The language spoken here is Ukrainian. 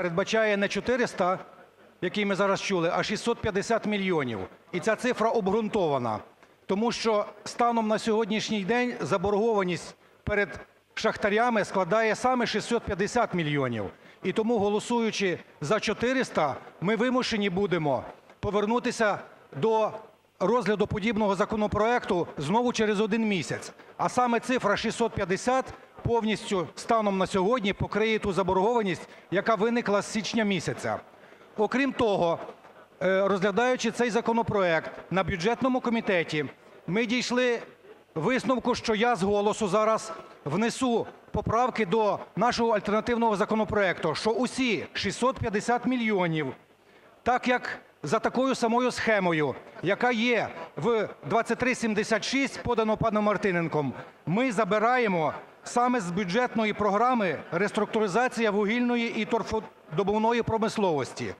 передбачає не 400, який ми зараз чули, а 650 мільйонів. І ця цифра обґрунтована. Тому що станом на сьогоднішній день заборгованість перед шахтарями складає саме 650 мільйонів. І тому, голосуючи за 400, ми вимушені будемо повернутися до розгляду подібного законопроекту знову через один місяць. А саме цифра 650 повністю станом на сьогодні покриє ту заборгованість, яка виникла з січня місяця. Окрім того, е, розглядаючи цей законопроект на бюджетному комітеті, ми дійшли висновку, що я з голосу зараз внесу поправки до нашого альтернативного законопроекту, що усі 650 мільйонів так як за такою самою схемою, яка є в 2376, подано паном Мартиненком, ми забираємо саме з бюджетної програми "Реструктуризація вугільної і торфодобувної промисловості".